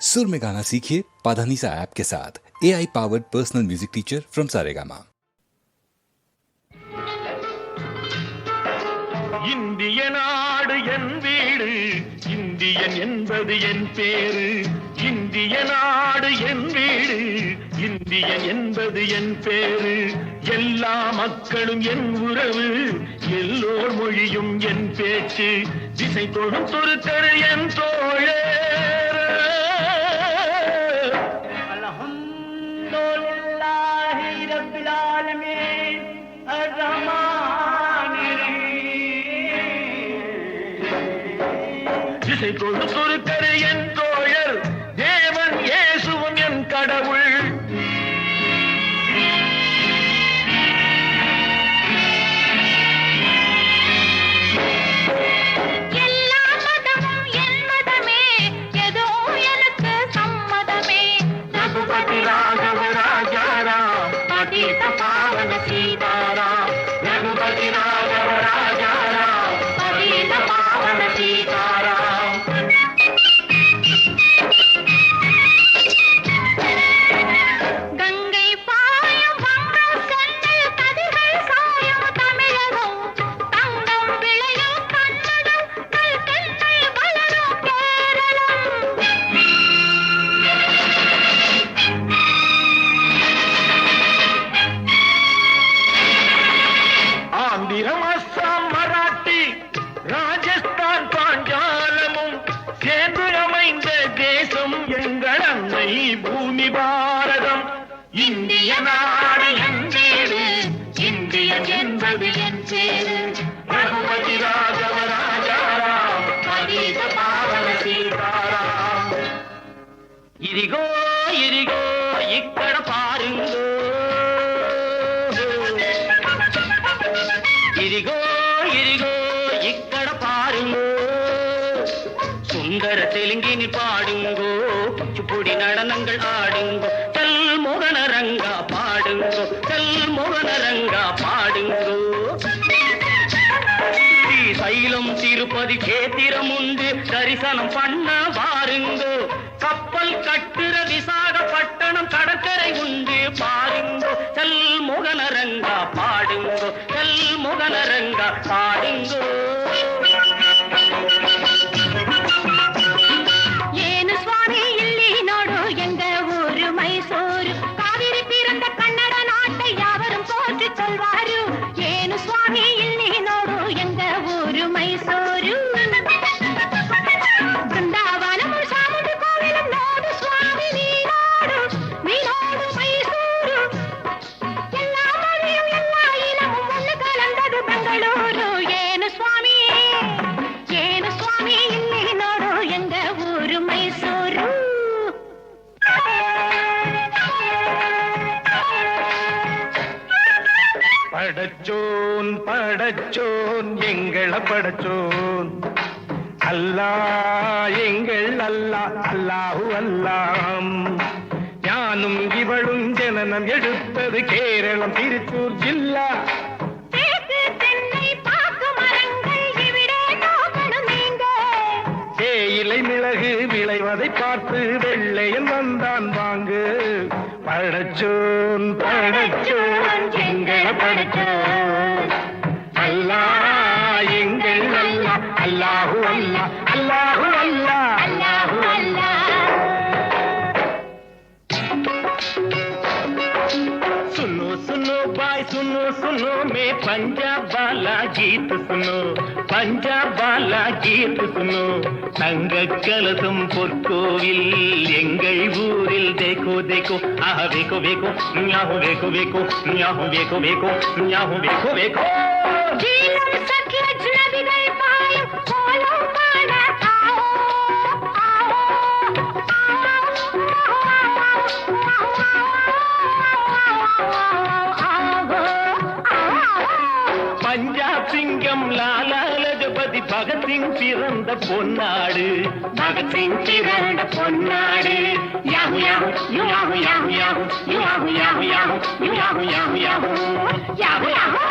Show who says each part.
Speaker 1: सुर में गाना सीखिए पाधानीसा ऐप के साथ A I powered personal music teacher from Saregama
Speaker 2: இந்திய நாடு என் வீடு இந்தியன் என்பது என் பேரு இந்திய நாடு என் வீடு இந்தியன் என்பது என் பேரு எல்லா மக்களும் என் உறவு எல்லோர் மொழியும் என் பேச்சு திசை தொடும் துருக்கரு என் திசை தொடு துருக்கரு என் தோழர் தேவன் இயேசுவும் என் கடவுள். ஆயிரம் அஸ்ஸாம் மராட்டி ராஜஸ்தான் பாஞ்சாலமும் சேர்ந்து அமைந்த தேசம் எங்கள் அன்னை பூமி பாரதம். இந்திய நாடு என்றேடு இந்தியன் என்பது என் பேரு ரகுபதி ராஜவ ராஜாராம் பாவன சீதாராம் இரிகோ இரிகோ இக்கட பாருங்கோ. ఇదిగో ఇదిగో ఇక్కడ పారుంగో சுந்தர தெலுங்கினில் பாடுங்கோ குச்சிப்புடி நடனங்கள் ஆடுங்கோ கல் மோகனரங்கா பாடுங்கோ கல் மோகனரங்கா பாடுங்கோ ஸ்ரீ சைலம் திருப்பதி கேத்திரம் உண்டு தரிசனம் பண்ண வாருங்கோ கப்பல் கட்டுற விசாகப்பட்டணம் கடற்கரை
Speaker 3: मैं
Speaker 2: படச்சோன் படச்சோன் எங்களை படச்சோன். அல்லா எங்கள் அல்லா அல்லாஹு அல்லாம். ஞானும் இவளும் ஜனனம் எடுத்தது கேரளம் திருச்சூர் ஜில்லா. தேயிலை மிளகு விளைவதை பார்த்து வெள்ளையன் வந்தான் வாங்கு. படச்சோன் படச்சோன் எங்களை படச்சோன். भाई सुनो सुनो मैं पंजाब वाला गीत सुनो पंजाब वाला गीत सुनो தங்க கலசம் பொற்கோவில் எங்கள் ஊரில் தேக்கோ தேக்கோ ஆஹ வேக்கோ வேக்கோ ஞாஹு வேக்கோ வேக்கோ ஞாஹு வேக்கோ வேக்கோ ஞாஹு வேக்கோ வேக்கோ
Speaker 3: பாட்டி பகத்தின் பிறந்த பொன்னாடு. பகத்தின் பிறந்த பொன்னாடு.
Speaker 2: Yahoo yahoo you yahoo yahoo yahoo you yahoo yahoo yahoo you yahoo yahoo yahoo. Yahoo yahoo.